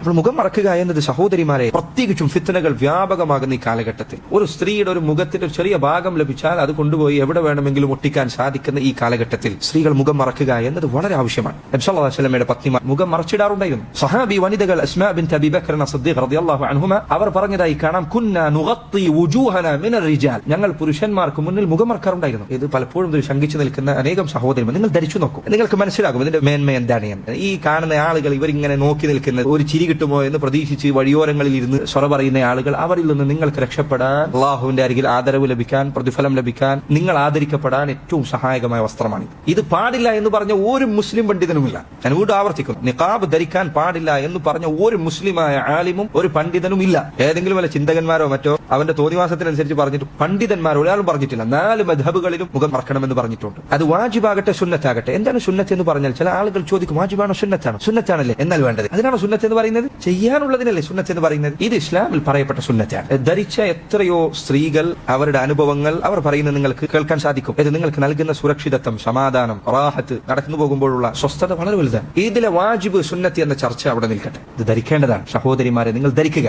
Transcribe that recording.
അപ്പോൾ മുഖം മറക്കുക എന്നത് സഹോദരിമാരെ പ്രത്യേകിച്ചും ഫിത്തനകൾ വ്യാപകമാകുന്ന ഈ കാലഘട്ടത്തിൽ. ഒരു സ്ത്രീയുടെ ഒരു മുഖത്തിന്റെ ഒരു ചെറിയ ഭാഗം ലഭിച്ചാൽ അത് കൊണ്ടുപോയി എവിടെ വേണമെങ്കിലും ഒട്ടിക്കാൻ സാധിക്കുന്ന ഈ കാലഘട്ടത്തിൽ സ്ത്രീകൾ മുഖം മറക്കുക എന്നത് വളരെ ആവശ്യമാണ്. നബ്സല്ലാസ്ലമയുടെ പത്നിമാർ മുഖം മറച്ചിടാറുണ്ടായിരുന്നു. സഹാബി വനിതകൾ അസ്മാ റളിയല്ലാഹു അവർ പറഞ്ഞതായി കാണാം നുഗത്തി ഞങ്ങൾ പുരുഷന്മാർക്ക് മുന്നിൽ മുഖം മറക്കാറുണ്ടായിരുന്നു. ഇത് പലപ്പോഴും ഒരു ശങ്കിച്ചു നിൽക്കുന്ന അനേകം സഹോദരന്മാർ നിങ്ങൾ ധരിച്ചു നോക്കും. നിങ്ങൾക്ക് മനസ്സിലാകും ഇതിന്റെ മേന്മ എന്താണ് ഈ കാണുന്ന ആളുകൾ ഇവരിങ്ങനെ നോക്കി നിൽക്കുന്നത് ഒരു ചിരി കിട്ടുമോ എന്ന് പ്രതീക്ഷിച്ച് വഴിയോരങ്ങളിൽ ഇരുന്ന് സ്വറ പറയുന്ന ആളുകൾ അവരിൽ നിന്ന് നിങ്ങൾക്ക് രക്ഷപ്പെടാൻ അള്ളാഹുവിന്റെ അരികിൽ ആദരവ് ലഭിക്കാൻ പ്രതിഫലം ലഭിക്കാൻ നിങ്ങൾ ആദരിക്കപ്പെടാൻ ഏറ്റവും സഹായകമായ വസ്ത്രമാണ് ഇത് പാടില്ല എന്ന് പറഞ്ഞ ഒരു മുസ്ലിം പണ്ഡിതനുമില്ല. ഞാൻ വീണ്ടും ആവർത്തിക്കുന്നു. നിഖാബ് ധരിക്കാൻ പാടില്ല എന്ന് പറഞ്ഞ ഒരു മുസ്ലിമായ ആലിമും ഒരു പണ്ഡിതനും ഇല്ല. ഏതെങ്കിലും വല്ല ചിന്തകന്മാരോ മറ്റോ അവന്റെ തോന്നിവാസത്തിനനുസരിച്ച് പറഞ്ഞിട്ട് പണ്ഡിതന്മാർ ഒരാളും പറഞ്ഞിട്ടില്ല. നാല് മധബുകളിലും മുഖം മറക്കണമെന്ന് പറഞ്ഞിട്ടുണ്ട്. അത് വാജിബാകട്ടെ സുന്നത്താകട്ടെ. എന്താണ് സുന്നത്ത് എന്ന് പറഞ്ഞാൽ ചില ആളുകൾ ചോദിക്കും വാജിബാണോ സുന്നത്താണോ? സുന്നത്താണല്ലേ? എന്നാൽ വേണ്ടത്. അതിനാണോ സുന്നത്ത് എന്ന് പറയുന്നത്? ചെയ്യാനുള്ളതിനല്ലേ സുന്നത്ത് എന്ന് പറയുന്നത്? ഇത് ഇസ്ലാമിൽ പറയപ്പെട്ട സുന്നത്താണ്. ധരിച്ച എത്രയോ സ്ത്രീകൾ അവരുടെ അനുഭവങ്ങൾ അവർ പറയുന്നത് നിങ്ങൾക്ക് കേൾക്കാൻ സാധിക്കും. ഇത് നിങ്ങൾക്ക് നൽകുന്ന സുരക്ഷിതത്വം സമാധാനം റാഹത്ത് നടക്കുന്നു പോകുമ്പോഴുള്ള സ്വസ്ഥത വളരെ വലുതാണ്. ഇതിലെ വാജിബ് സുന്നത്തി എന്ന ചർച്ച അവിടെ നിൽക്കട്ടെ. ഇത് ധരിക്കേണ്ടതാണ്. സഹോദരിമാരെ നിങ്ങൾ ധരിക്കുക.